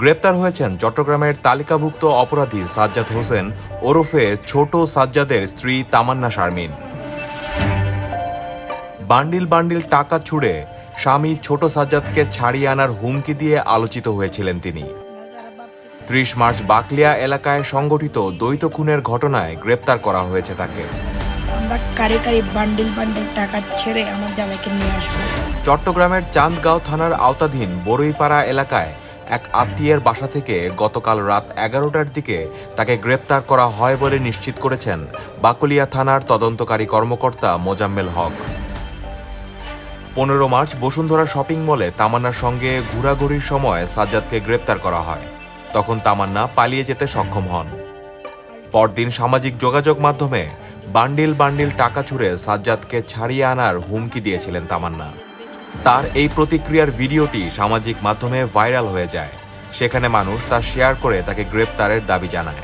গ্রেপ্তার হয়েছেন চট্টগ্রামের তালিকাভুক্ত অপরাধী সাজ্জাদ হোসেন ওরফে ছোট সাজ্জাদের স্ত্রী তামান্না শারমিন। বান্ডিল বান্ডিল টাকা ছুড়ে স্বামী ছোট সাজ্জাদকে ছাড়িয়ে আনার হুমকি দিয়ে আলোচিত হয়েছিলেন তিনি। ত্রিশ মার্চ বাকলিয়া এলাকায় সংগঠিত দ্বৈত খুনের ঘটনায় গ্রেপ্তার করা হয়েছে তাকে। আমরা কারে কারে বান্ডিল বান্ডিল টাকা ছেড়ে আমার জামাইকে নিয়ে আসব? চট্টগ্রামের চান্দগাঁও থানার আওতাধীন বরুইপাড়া এলাকায় এক আত্মীয়ের বাসা থেকে গতকাল রাত এগারোটার দিকে তাকে গ্রেপ্তার করা হয় বলে নিশ্চিত করেছেন বাকলিয়া থানার তদন্তকারী কর্মকর্তা মোজাম্মেল হক। পনেরো মার্চ বসুন্ধরা শপিং মলে তামান্নার সঙ্গে ঘোরাঘুরির সময় সাজ্জাদকে গ্রেপ্তার করা হয়। তখন তামান্না পালিয়ে যেতে সক্ষম হন। পরদিন সামাজিক যোগাযোগ মাধ্যমে বান্ডিল বান্ডিল টাকা ছুড়ে সাজ্জাদকে ছাড়িয়ে আনার হুমকি দিয়েছিলেন তামান্না। তার এই প্রতিক্রিয়ার ভিডিওটি সামাজিক মাধ্যমে ভাইরাল হয়ে যায় সেখানে মানুষ তা শেয়ার করে তাকে গ্রেপ্তারের দাবি জানায়